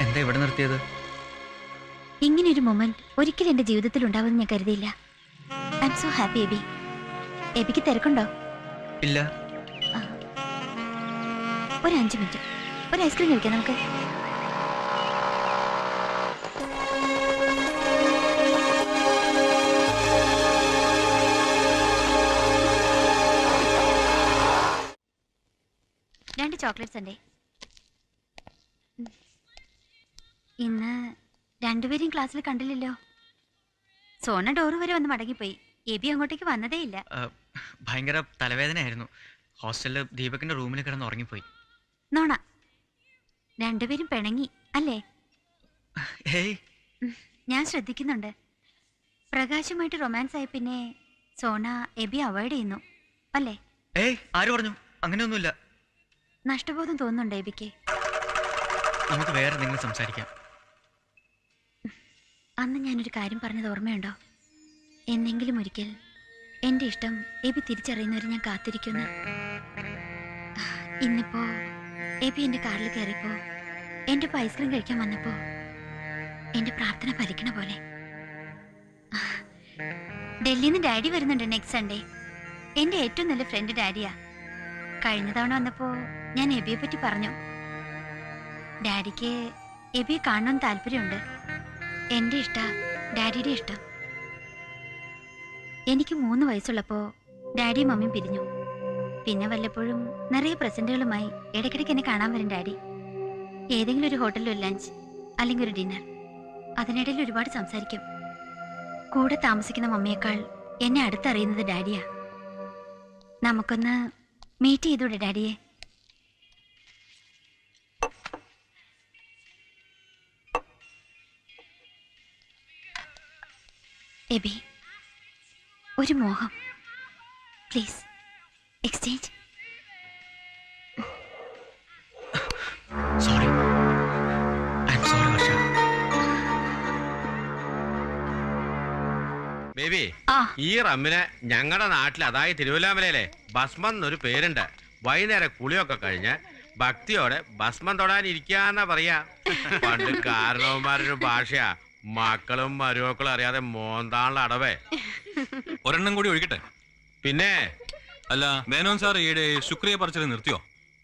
എന്താ ഇവിടെ നിർത്തിയത്? ഇങ്ങനെയൊരു മൊമെന്റ് ഒരിക്കലും എന്റെ ജീവിതത്തിൽ ഉണ്ടാവുമെന്ന് ഞാൻ കരുതിയില്ല. I'm so happy AB എബിക്ക് തിരക്കുണ്ടോ? ഇല്ല. ഒരു അഞ്ച് മിനിറ്റ്. ഒരു ഐസ്ക്രീം കഴിക്കാം നമുക്ക്. രണ്ട് ചോക്ലേറ്റ്സ് ഉണ്ടേ. ഇന്ന് രണ്ടുപേരെയും ക്ലാസ്സിൽ കണ്ടില്ലല്ലോ. സോന ഡോറ് വരെ വന്ന് മടങ്ങിപ്പോയി. എബി അങ്ങോട്ടേക്ക് വന്നതേ ഇല്ല. ആ, ഭയങ്കര തലവേദനയായിരുന്നു. ഹോസ്റ്റലിൽ ദീപകിന്റെ റൂമിൽ കിടന്ന് ഉറങ്ങിപ്പോയി. നോണ രണ്ടുപേരും പിണങ്ങി അല്ലേ? ഞാൻ ശ്രദ്ധിക്കുന്നുണ്ട്. പ്രകാശുമായിട്ട് റൊമാൻസ് ആയി പിന്നെ സോന എബി അവോയ്ഡ് ചെയ്യുന്നു. അല്ലേ? ഏയ് ആര് പറഞ്ഞു? അങ്ങനെയൊന്നുമില്ല. നഷ്ടബോധം തോന്നുന്നുണ്ട് എബിക്ക്? നമുക്ക് വേറെ എന്തെങ്കിലും സംസാരിക്കാം. അന്ന് ഞാനൊരു കാര്യം പറഞ്ഞത് ഓർമ്മയുണ്ടോ? എന്നെങ്കിലും ഒരിക്കൽ എന്റെ ഇഷ്ടം എബി തിരിച്ചറിയുന്നവരെ ഞാൻ കാത്തിരിക്കുന്നു ഇന്നിപ്പോ എബി എന്റെ കാറിൽ കയറിയപ്പോ എന്റെ ഒപ്പം ഐസ്ക്രീം കഴിക്കാൻ വന്നപ്പോ എന്റെ പ്രാർത്ഥന ഫലിക്കണ പോലെ. ഡൽഹിയിൽ നിന്ന് ഡാഡി വരുന്നുണ്ട് നെക്സ്റ്റ് സൺഡേ എന്റെ ഏറ്റവും നല്ല ഫ്രണ്ട് ഡാഡിയാ. കഴിഞ്ഞ തവണ വന്നപ്പോ ഞാൻ എബിയെ പറ്റി പറഞ്ഞു. ഡാഡിക്ക് എബിയെ കാണണമെന്ന് താല്പര്യമുണ്ട്. എന്റെ ഇഷ്ട ഡാഡിയുടെ ഇഷ്ടം. എനിക്ക് മൂന്ന് വയസ്സുള്ളപ്പോ ഡാഡിയും മമ്മിയും പിരിഞ്ഞു. പിന്നെ വല്ലപ്പോഴും നിറയെ പ്രസന്റുകളുമായി ഇടയ്ക്കിടയ്ക്ക് എന്നെ കാണാൻ വരും ഡാഡി. ഏതെങ്കിലും ഒരു ഹോട്ടലിൽ ഒരു ലഞ്ച് അല്ലെങ്കിൽ ഒരു ഡിന്നർ. അതിനിടയിൽ ഒരുപാട് സംസാരിക്കും. കൂടെ താമസിക്കുന്ന മമ്മിയേക്കാൾ എന്നെ അടുത്തറിയുന്നത് ഡാഡിയാ. നമുക്കൊന്ന് മീറ്റ് ചെയ്തൂടെ ഡാഡിയെ? എബി ഒരു മോഹം. Please exchange sorry sorry Varsha baby ആ. ഈ റമ്മിന് ഞങ്ങളുടെ നാട്ടിൽ അതായത് തിരുവല്ലാമലയിലെ ഭസ്മം എന്നൊരു പേരുണ്ട്. വൈകുന്നേരം കുളിയൊക്കെ കഴിഞ്ഞ് ഭക്തിയോടെ ഭസ്മം തൊടാൻ ഇരിക്കാന്നാ പറയാ. പണ്ട് കാരണവന്മാരുടെ ഭാഷയാ. മക്കളും മരുമക്കളും അറിയാതെ മോന്താണല്ലോ അടവേ. ഒരെണ്ണം കൂടി ഒഴിക്കട്ടെ? പിന്നെ? അല്ല മേനോൻ സാർ ഈയിടെ ശുക്രിയ പറിച്ചത് നിർത്തിയോ?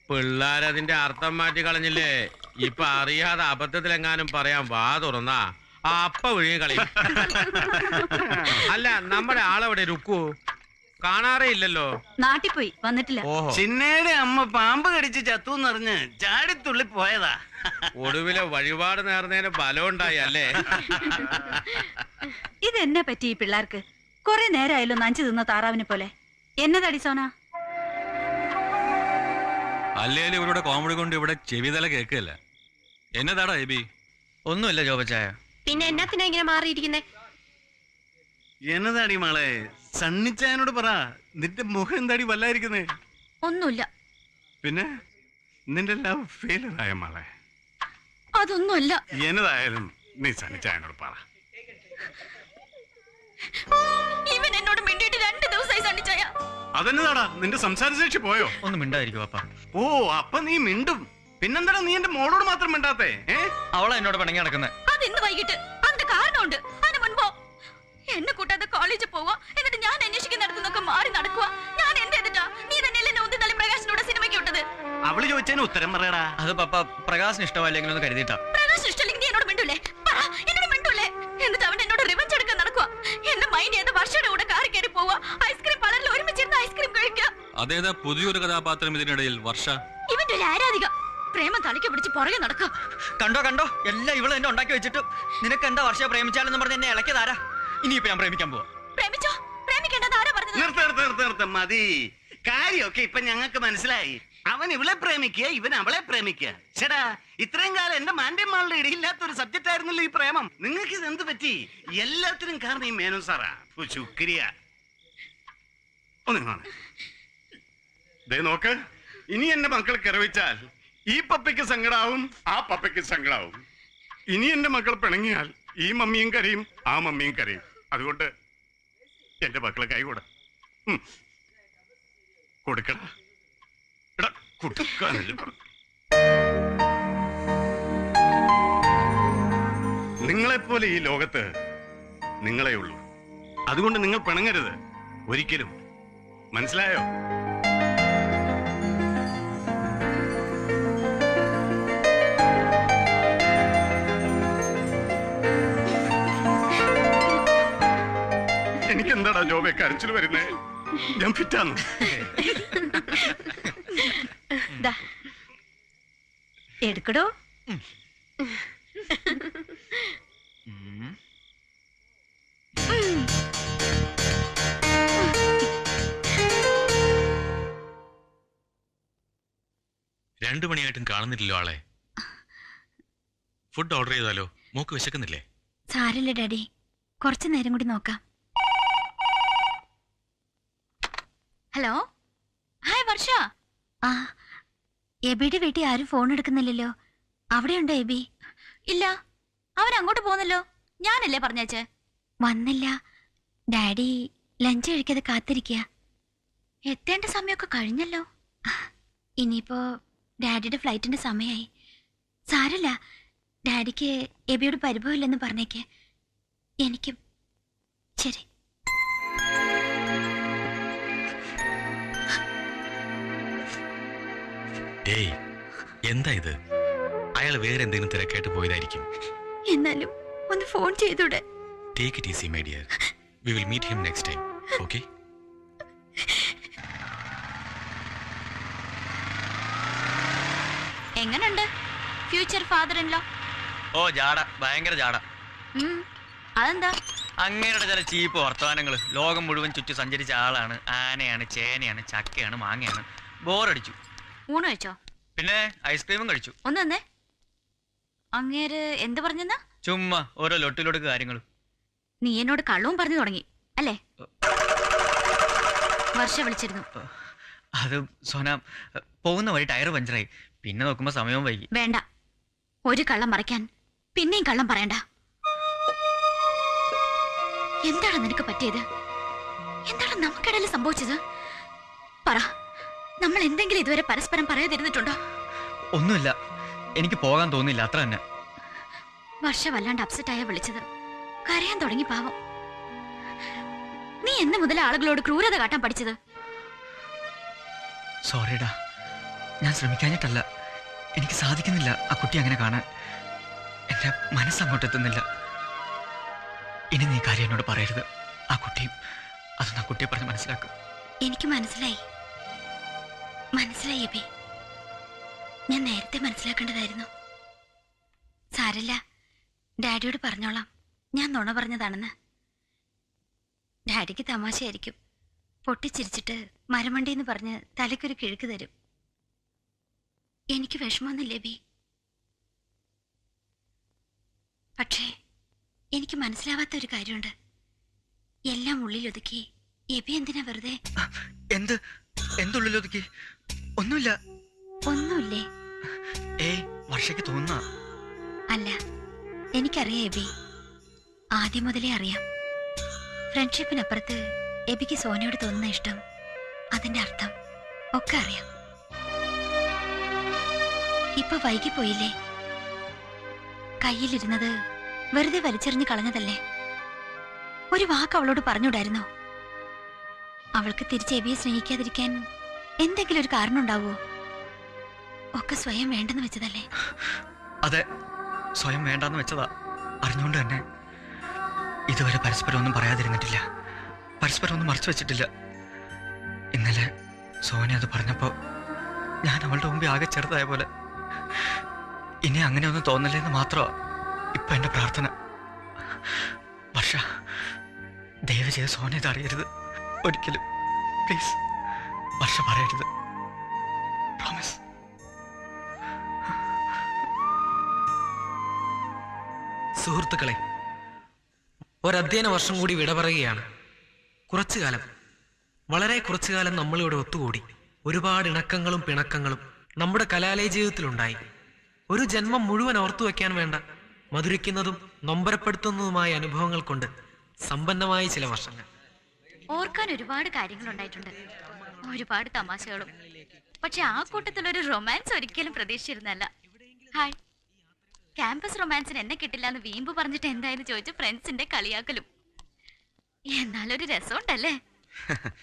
പിള്ളാരതിന്റെ അർത്ഥം മാറ്റി കളഞ്ഞില്ലേ? ഇപ്പൊ അറിയാതെ അബദ്ധത്തിലെങ്ങാനും പറയാൻ വാ തുറന്നാ. ആ അപ്പ വിഴുങ്ങി കളി അല്ല നമ്മുടെ ആളെവിടെ രുക്കു? കാണാറേ ഇല്ലല്ലോ. നാട്ടിൽ പോയി വന്നിട്ടില്ല. ഓഹോ. ചിന്നയുടെ അമ്മ പാമ്പ് കടിച്ച് ചത്തു എന്നറിഞ്ഞ് ചാടിത്തുള്ളി പോയതാ. ഒടുവിലെ വഴിപാട് നേർന്നതിന് ബലം ഉണ്ടായി അല്ലേ? ഇതെന്നെ പറ്റി ഈ പിള്ളേർക്ക്? കൊറേ നേരമായല്ലോ നഞ്ചു തിന്ന താറാവിനെ പോലെ. എന്നതടി സോന? അല്ലേലും ഇവരുടെ കോമഡി കൊണ്ട് ഇവിടെ ചെവിതല കേൾക്കല്ല എന്നതാടാ എബി? ഒന്നുമില്ല ജോബച്ചായ. പിന്നെ എന്നാത്തിനാ ഇങ്ങനെ മാറിയിരിക്കുന്നേ? എന്നതാടി മോളെ? സണ്ണിച്ചായനോട് പറ. നിന്റെ മുഖം എന്താടി വല്ലായിരിക്കുന്നേ? ഒന്നുമില്ല. പിന്നെ? നിന്റെ ലവ് ഫെയിലർ ആയ മോളെ? അതൊന്നുമല്ല. എന്നതായാലും നീ സണ്ണിച്ചായനോട് പറ. ഇവൻ എന്നോട് മിണ്ടിയിട്ട് രണ്ട് ദിവസമായി സനിച്ചായ അതെന്നതാടാ? നിന്റെ സംസാരശേഷി പോയോ? ഒന്നും മിണ്ടായിരിക്കും അപ്പ ഓ അപ്പൊ നീ മിണ്ടും. പിന്നെന്താടാ നീ എന്റെ മോളോട് മാത്രം മിണ്ടാത്തേ? ഏ? അവളെ എന്നോട് പിണങ്ങി നടക്കുന്നത് അത് ഇന്ന് വൈകിട്ട്? അതിന്റെ കാരണമുണ്ട്. പറയടാ. അത് പപ്പ പ്രകാശിന് ഇഷ്ടമല്ലെങ്കിലും ഒന്ന് കരുതിട്ടാ പ്രകാശ് ഇഷ്ടല്ലെങ്കിൽ നീ എന്നോട് മിണ്ടൂലേ? പറ എന്നോട് മിണ്ടൂലേ? എന്നിട്ട് അവൻ എന്നോട് റിവഞ്ച് എടുക്കാൻ നടക്കുക എന്റെ മൈൻഡ് ചെയ്ത് വർഷയുടെ കൂടെ കാറി കയറി പോവാ. ഐസ്ക്രീം പലരിൽ ഒരുമിച്ചിരുന്ന് ഐസ്ക്രീം കഴിക്കുക അതേതാ പുതിയൊരു കഥാപാത്രം ഇതിനിടയിൽ വർഷ? ഇവന്റെ ഒരു ആരാധിക. പ്രേമം തലയ്ക്ക് പിടിച്ച് പുറകെ നടക്കുക. കണ്ടോ കണ്ടോ? എല്ലാം ഇവൾ എന്നെ ഉണ്ടാക്കി വെച്ചിട്ട് നിനക്ക് എന്താ വർഷ പ്രേമിച്ചാലെന്ന് പറഞ്ഞ് എന്നെ ഇളക്കിയതാരാ ഇനിയിപ്പോ ഞാൻ പ്രേമിക്കാൻ പോവാ. പ്രേമിച്ചോ? പ്രേമിക്കേണ്ടത് ആരാ പറഞ്ഞത്? നിർത്ത നിർത്ത നിർത്ത നിർത്ത. മതി. കാര്യമൊക്കെ ഇപ്പൊ ഞങ്ങൾക്ക് മനസ്സിലായി. അവൻ ഇവളെ പ്രേമിക്കുക ഇവൻ അവളെ പ്രേമിക്കുക. ചേടാ ഇത്രയും കാലം എന്റെ മാൻഡ്യന്മാരുടെ ഇടയില്ലാത്ത ഒരു സബ്ജക്റ്റ് ആയിരുന്നല്ലോ ഈ പ്രേമം. നിങ്ങൾക്ക് ഇത് എന്ത് പറ്റി? എല്ലാത്തിനും കാരണം ഈ മേനോ സാറാ. ശുക്രിയ. നോക്ക്. ഇനി എന്റെ മക്കൾ കിറവിച്ചാൽ ഈ പപ്പയ്ക്ക് സങ്കടാവും ആ പപ്പയ്ക്ക് സങ്കടാവും. ഇനി എന്റെ മക്കൾ പിണങ്ങിയാൽ ഈ മമ്മിയും കരയും ആ മമ്മിയും കരയും. അതുകൊണ്ട് എന്റെ മക്കളെ കൈകൂട. കൊടുക്കട. കൊടുക്കാനല്ലേ പറഞ്ഞു. പോലെ ഈ ലോകത്ത് നിങ്ങളെ ഉള്ളൂ. അതുകൊണ്ട് നിങ്ങൾ പിണങ്ങരുത്. ഒരിക്കലും. മനസ്സിലായോ? എനിക്ക് എന്താടാ ജോബെ കരച്ചിൽ വരുന്നേ? ഞാൻ ഫിറ്റാന്ന്? ദാ. എടുക്കടോ. രണ്ടു മണിയായിട്ടും കാണുന്നില്ലല്ലോ ആളെ. ഫുഡ് ഓർഡർ ചെയ്താലോ? മൂക്ക് വിശക്കുന്നില്ലേ? സാരില്ല ഡാഡി. കുറച്ചു നേരം കൂടി നോക്കാം. ഹലോ? ഹായ് വർഷ. ആ എബിയുടെ വീട്ടിൽ ആരും ഫോൺ എടുക്കുന്നില്ലല്ലോ. അവിടെയുണ്ടോ എബി? ഇല്ല. അവൻ അങ്ങോട്ട് പോന്നല്ലോ ഞാനല്ലേ പറഞ്ഞേച്ചേ? വന്നില്ല. ഡാഡി ലഞ്ച് കഴിക്കാതെ കാത്തിരിക്കുക എത്തേണ്ട സമയമൊക്കെ കഴിഞ്ഞല്ലോ. ഇനിയിപ്പോ ഡാഡിയുടെ ഫ്ലൈറ്റിന്റെ സമയമായി സാരല്ല. ഡാഡിക്ക് എബിയോട് പരിഭവമില്ലെന്ന് പറഞ്ഞേക്ക്. എനിക്കും ശരി. ഏയ് എന്താ ഇത്? അയാൾ വേറെ എന്തെങ്കിലും തിരക്കായിട്ട് പോയതായിരിക്കും. എന്നാലും ഒന്ന് ഫോൺ ചെയ്തൂടെ. Take it easy my dear we will meet him next time okay എങ്ങനുണ്ട്? ഫ്യൂച്ചർ ഫാദർ ഇൻ ലോ ഓ ജാട. ഭയങ്കര ജാട. അതെന്താ? അങ്ങനെയുള്ള ചില ചീപ്പ് വർത്തമാനങ്ങൾ ലോകം മുഴുവൻ ചുറ്റി സഞ്ചരിച്ച ആളാണ്. ആനയാണ് ചേനയാണ് ചക്കയാണ് മാങ്ങയാണ്. ബോറടിച്ചു ഊണ് കഴിച്ചോ? പിന്നെ ഐസ്ക്രീമും കഴിച്ചു. ഒന്ന് തന്നെ. അങ്ങേര് എന്ത് പറഞ്ഞെന്നാ? ചുമ്മാ ഓരോ ലൊട്ടിലൊടുക്ക് കാര്യങ്ങളും. നീ എന്നോട് കള്ളവും പറഞ്ഞു തുടങ്ങി അല്ലേ? വർഷ വിളിച്ചിരുന്നു. അത് സോന പോകുന്ന വഴി ടയർ പഞ്ചറായി. പിന്നെ നോക്കുമ്പോ സമയവും വൈകി. വേണ്ട. ഒരു കള്ളം മറയ്ക്കാൻ പിന്നെയും കള്ളം പറയണ്ട. എന്താണ് നിനക്ക് പറ്റിയത്? എന്താണ് നമുക്കിടയിൽ സംഭവിച്ചത്? പറ. നമ്മൾ എന്തെങ്കിലും ഇതുവരെ പരസ്പരം പറയാതിരുന്നിട്ടുണ്ടോ? ഒന്നുമില്ല. എനിക്ക് പോകാൻ തോന്നില്ല അത്ര തന്നെ. വർഷ വല്ലാണ്ട് അപ്സെറ്റ് ആയ വിളിച്ചത്. കരയാൻ തുടങ്ങി പാവം. നീ എന്ന് മുതൽ ആളുകളോട് ക്രൂരത കാട്ടാൻ പഠിച്ചത്? സോറിടാ ഞാൻ ശ്രമിക്കാഞ്ഞിട്ടല്ല. എനിക്ക് സാധിക്കുന്നില്ല ആ കുട്ടി അങ്ങനെ കാണാൻ. എന്റെ മനസ്സങ്ങോട്ടെത്തുന്നില്ല ഇനി നീ കാര്യം എന്നോട് പറയരുത്. ആ കുട്ടിയും അതൊന്ന് ആ കുട്ടിയെ പറഞ്ഞ് മനസ്സിലാക്കും. എനിക്ക് മനസ്സിലായി. മനസ്സിലായി ഞാൻ നേരത്തെ മനസ്സിലാക്കേണ്ടതായിരുന്നു. സാരില്ല ഡാഡിയോട് പറഞ്ഞോളാം. ഞാൻ നുണ പറഞ്ഞതാണെന്ന്. ഡാഡിക്ക് തമാശയായിരിക്കും. പൊട്ടിച്ചിരിച്ചിട്ട് മരമണ്ടിന്ന് പറഞ്ഞ് തലയ്ക്കൊരു കിഴുക്ക് തരും. എനിക്ക് വിഷമമൊന്നുമില്ല എബി പക്ഷേ എനിക്ക് മനസ്സിലാവാത്ത ഒരു കാര്യമുണ്ട്. എല്ലാം ഉള്ളിലൊതുക്കി. എബി എന്തിനാ വെറുതെ? എന്ത്? എന്തുള്ളിലൊതുക്കി ഒന്നുമില്ല. ഒന്നുമില്ലേ? ഏയ് വർഷയ്ക്ക് തോന്നുന്ന അല്ല എനിക്കറിയാം എബി. ആദ്യം മുതലേ അറിയാം. ഫ്രണ്ട്ഷിപ്പിനപ്പുറത്ത് എബിക്ക് സോനയോട് തോന്നുന്ന ഇഷ്ടം അതിന്റെ അർത്ഥം ഒക്കെ അറിയാം. ഇപ്പൊ വൈകി പോയില്ലേ കയ്യിലിരുന്നത് വെറുതെ വലിച്ചെറിഞ്ഞ് കളഞ്ഞതല്ലേ? ഒരു വാക്ക് അവളോട് പറഞ്ഞുകൂടായിരുന്നോ? അവൾക്ക് തിരിച്ച് എബിയെ സ്നേഹിക്കാതിരിക്കാൻ എന്തെങ്കിലും ഒരു കാരണം ഉണ്ടാവുമോ ഒക്കെ സ്വയം വേണ്ടെന്ന് വെച്ചതല്ലേ? അതെ സ്വയം വേണ്ടെന്ന് വെച്ചതാ. അറിഞ്ഞുകൊണ്ട് തന്നെ. ഇതുവരെ പരസ്പരം ഒന്നും പറയാതിരുന്നിട്ടില്ല. പരസ്പരം ഒന്നും മറച്ചു വെച്ചിട്ടില്ല. ഇന്നലെ സോനി അത് പറഞ്ഞപ്പോ ഞാൻ അവളുടെ മുമ്പിൽ ആകെ ചെറുതായ പോലെ. ഇനി അങ്ങനെ ഒന്നും തോന്നില്ലെന്ന് മാത്രമാ ഇപ്പൊ എന്റെ പ്രാർത്ഥന. വർഷ ദയവ് ചെയ്ത് സോന ഇത് അറിയരുത് ഒരിക്കലും. പ്ലീസ് വർഷ പറയരുത്. പ്രോമിസ് സുഹൃത്തുക്കളെ ഒരധ്യയന വർഷം കൂടി വിട പറയുകയാണ്. കുറച്ചു കാലം. വളരെ കുറച്ചു കാലം നമ്മളിവിടെ ഒത്തുകൂടി. ഒരുപാട് ഇണക്കങ്ങളും പിണക്കങ്ങളും നമ്മുടെ കലാലയ ജീവിതത്തിലുണ്ടായി ഒരു ജന്മം മുഴുവൻ ഓർത്തു വയ്ക്കാൻ വേണ്ട മധുരിക്കുന്നതും നൊമ്പരപ്പെടുത്തുന്നതുമായ അനുഭവങ്ങൾ കൊണ്ട് സമ്പന്നമായ ചില വർഷങ്ങൾ. ഓർക്കാൻ ഒരുപാട് കാര്യങ്ങൾ ഉണ്ടായിട്ടുണ്ട് ഒരുപാട് തമാശകളും. പക്ഷെ ആ കൂട്ടത്തിൽ ഒരു റൊമാൻസ് ഒരിക്കലും പ്രതീക്ഷിച്ചിരുന്നല്ല ഹായ്. ക്യാമ്പസ് റൊമാൻസിന് എന്നെ കിട്ടില്ല എന്ന് വീമ്പ് പറഞ്ഞിട്ട് എന്തായെന്ന് ചോദിച്ചു ഫ്രണ്ട്സിന്റെ കളിയാക്കലും. എന്നാലൊരു രസമുണ്ടല്ലേ?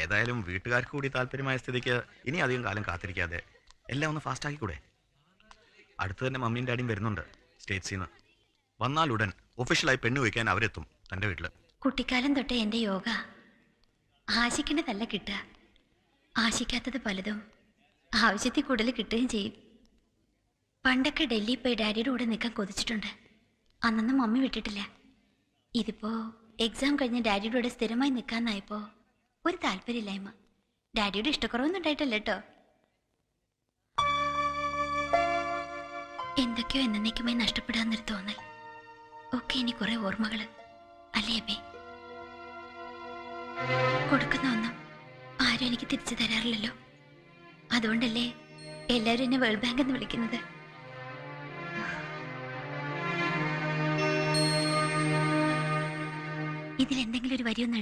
ഏതായാലും വീട്ടുകാർക്ക് കൂടി താല്പര്യമായ സ്ഥിതിക്ക് ഇനി അധികം കാലം കാത്തിരിക്കാതെ എല്ലാം ഒന്ന് ഫാസ്റ്റ് ആക്കിക്കൂടെ? അടുത്ത് തന്നെ മമ്മിയും ഡാഡിയും വരുന്നുണ്ട് സ്റ്റേറ്റ്സിൽ നിന്ന്. വന്നാൽ ഉടൻ ഒഫീഷ്യലായി പെണ്ണ് വയ്ക്കാൻ അവരെത്തും തന്റെ വീട്ടിൽ കുട്ടിക്കാലം തൊട്ടേ എന്റെ യോഗ. ആശിക്കേണ്ടതല്ല കിട്ടുക. ആശിക്കാത്തത് പലതും ആവശ്യത്തിൽ കൂടുതൽ കിട്ടുകയും ചെയ്യും. പണ്ടൊക്കെ ഡൽഹി പോയി ഡാഡിയുടെ കൂടെ നിൽക്കാൻ കൊതിച്ചിട്ടുണ്ട്. അന്നൊന്നും മമ്മി വിട്ടിട്ടില്ല. ഇതിപ്പോ എക്സാം കഴിഞ്ഞ് ഡാഡിയുടെ കൂടെ സ്ഥിരമായി നിൽക്കാന്നായപ്പോ ഒരു താല്പര്യമില്ലായ്മ. ഡാഡിയുടെ ഇഷ്ടക്കുറവൊന്നും ഉണ്ടായിട്ടല്ല കേട്ടോ. എന്തൊക്കെയോ എന്നേക്കുമായി നഷ്ടപ്പെടാന്നൊരു തോന്നൽ. ഒക്കെ ഇനി കുറേ ഓർമ്മകൾ. അല്ലേ അബേ കൊടുക്കുന്ന ഒന്നും ആരും എനിക്ക് തിരിച്ചു തരാറില്ലല്ലോ. അതുകൊണ്ടല്ലേ എല്ലാവരും എന്നെ വേൾഡ് ബാങ്ക് എന്ന് വിളിക്കുന്നത്. ഇതിലെന്തെങ്കിലും ഒരു വരി ഒന്ന്